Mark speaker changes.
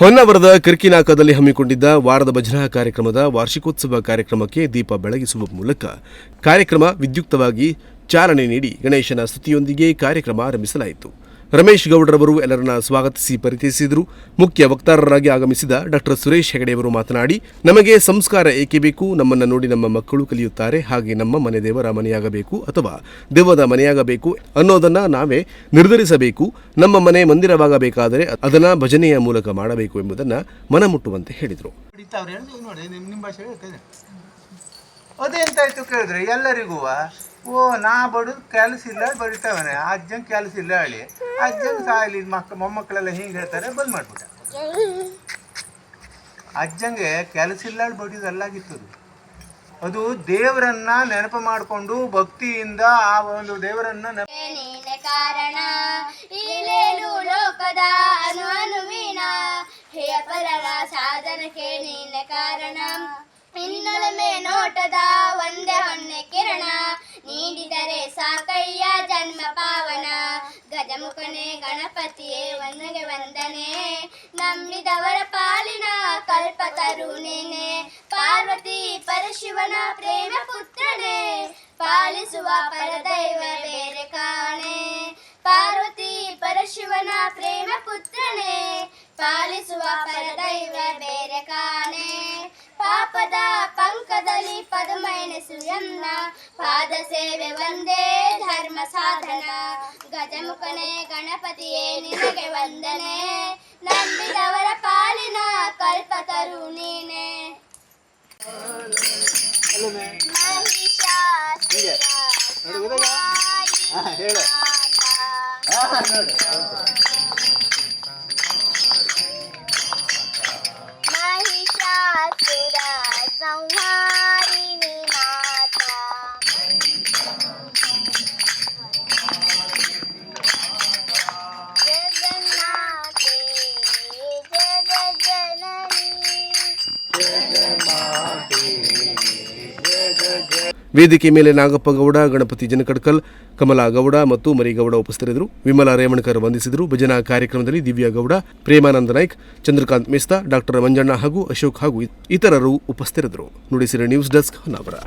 Speaker 1: ಹೊನ್ನಾವರದ ಕರ್ಕಿನಾಕದಲ್ಲಿ ಹಮ್ಮಿಕೊಂಡಿದ್ದ ವಾರದ ಭಜನಾ ಕಾರ್ಯಕ್ರಮದ ವಾರ್ಷಿಕೋತ್ಸವ ಕಾರ್ಯಕ್ರಮಕ್ಕೆ ದೀಪ ಬೆಳಗಿಸುವ ಮೂಲಕ ಕಾರ್ಯಕ್ರಮ ವಿದ್ಯುಕ್ತವಾಗಿ ಚಾಲನೆ ನೀಡಿ ಗಣೇಶನ ಸ್ತುತಿಯೊಂದಿಗೆ ಕಾರ್ಯಕ್ರಮ ಆರಂಭಿಸಲಾಯಿತು. ರಮೇಶ್ ಗೌಡ್ರವರು ಎಲ್ಲರನ್ನ ಸ್ವಾಗತಿಸಿ ಪರಿಚಯಿಸಿದರು. ಮುಖ್ಯ ವಕ್ತಾರರಾಗಿ ಆಗಮಿಸಿದ ಡಾಕ್ಟರ್ ಸುರೇಶ್ ಹೆಗಡೆಯವರು ಮಾತನಾಡಿ, ನಮಗೆ ಸಂಸ್ಕಾರ ಏಕೆ ಬೇಕು? ನಮ್ಮನ್ನು ನೋಡಿ ನಮ್ಮ ಮಕ್ಕಳು ಕಲಿಯುತ್ತಾರೆ. ಹಾಗೆ ನಮ್ಮ ಮನೆ ದೇವರ ಮನೆಯಾಗಬೇಕು ಅಥವಾ ದೇವದ ಮನೆಯಾಗಬೇಕು ಅನ್ನೋದನ್ನು ನಾವೇ ನಿರ್ಧರಿಸಬೇಕು. ನಮ್ಮ ಮನೆ ಮಂದಿರವಾಗಬೇಕಾದರೆ ಅದನ್ನು ಭಜನೆಯ ಮೂಲಕ ಮಾಡಬೇಕು ಎಂಬುದನ್ನು ಮನಮುಟ್ಟುವಂತೆ ಹೇಳಿದರು.
Speaker 2: ಅದೆಂತಾಯ್ತು ಕೇಳಿದ್ರೆ, ಎಲ್ಲರಿಗೂ ಓ, ನಾ ಬಡುದು ಕೆಲಸ ಇಲ್ಲ ಬಡಿತಾವನೆ ಅಜ್ಜಂಗೆ ಕೆಲಸ ಇಲ್ಲ ಹೇಳಿ. ಅಜ್ಜಂಗೆ ಸಾಯಲಿ ಮಕ್ಕ ಮೊಮ್ಮಕ್ಕಳೆಲ್ಲ ಹಿಂಗೆ ಹೇಳ್ತಾರೆ, ಬಂದ್ ಮಾಡ್ಬಿಟ್ಟ. ಅಜ್ಜಂಗೆ ಕೆಲಸ ಇಲ್ಲ ಹೇಳಿ ಬಡಿಯೋದಲ್ಲಾಗಿತ್ತು ಅದು. ದೇವರನ್ನ ನೆನಪು ಮಾಡಿಕೊಂಡು ಭಕ್ತಿಯಿಂದ ಆ ಒಂದು ದೇವರನ್ನ
Speaker 3: ಕಾರಣ. ಇಲ್ಲೇನು ಲೋಕದ ಸಾಧನಕ್ಕೆ ಕಾರಣ. ಇನ್ನೊಳಮೆ ನೋಟದ ಒಂದೇ ಕಿರಣ ನೀಡಿದರೆ ಸಾಕಯ್ಯ ಜನ್ಮ ಪಾವನ. ಗಜಮುಖನೆ ಗಣಪತಿಯೇ ಒಂದಗೆ ವಂದನೆ. ನಂಬಿದವರ ಪಾಲಿನ ಕಲ್ಪ ತರುಣೇನೆ ಪಾರ್ವತಿ ಪರಶಿವನ ಪ್ರೇಮ ಪುತ್ರನೇ. ಪಾಲಿಸುವ ಪರದೈವ ಬೇರೆ ಕಾಣೆ. ಪಾರ್ವತಿ ಪರಶಿವನ ಪ್ರೇಮ ಪುತ್ರನೇ. ಪಾಲಿಸುವ ಪರದೈವ ಬೇರೆ ಕಾಣೆ. ಪಂಕದಲ್ಲಿ ಪದಮ ಎಣೆಸು ಎನ್ನ ಪಾದ ಸೇವೆ ಒಂದೇ ಧರ್ಮ ಸಾಧನ ಗಜಮುಖನೇ ಗಣಪತಿಯೇ ನಿನಗೆ ವಂದನೆ ನಂಬಿದವರ ಪಾಲಿನ ಕಲ್ಪತರು ನೀನೆ
Speaker 2: ಹೀಗೆ. ನೋಡಿ, ಗೊತ್ತಾಯ್ತಾ? ಹಾ, ಹೇಳು.
Speaker 1: ವೇದಿಕೆ ಮೇಲೆ ನಾಗಪ್ಪ ಗೌಡ ಗಣಪತಿ ಜನಕಡ್ಕಲ್, ಕಮಲಾ ಗೌಡ ಮತ್ತು ಮರಿಗೌಡ ಉಪಸ್ಥಿತರಿದ್ದರು. ವಿಮಲಾ ರೇವಣ್ಕರ್ ವಂದಿಸಿದರು. ಭಜನಾ ಕಾರ್ಯಕ್ರಮದಲ್ಲಿ ದಿವ್ಯಾ ಗೌಡ ಪ್ರೇಮಾನಂದ ನಾಯ್ಕ್, ಚಂದ್ರಕಾಂತ್ ಮಿಸ್ತಾ, ಡಾಕ್ಟರ್ ಮಂಜಣ್ಣ ಹಾಗೂ ಅಶೋಕ್ ಹಾಗೂ ಇತರರು ಉಪಸ್ಥಿತರಿದ್ದರು. ನುಡಿಸಿರ ನ್ಯೂಸ್ ಡೆಸ್ಕ್ ಹೊನ್ನಾವರ.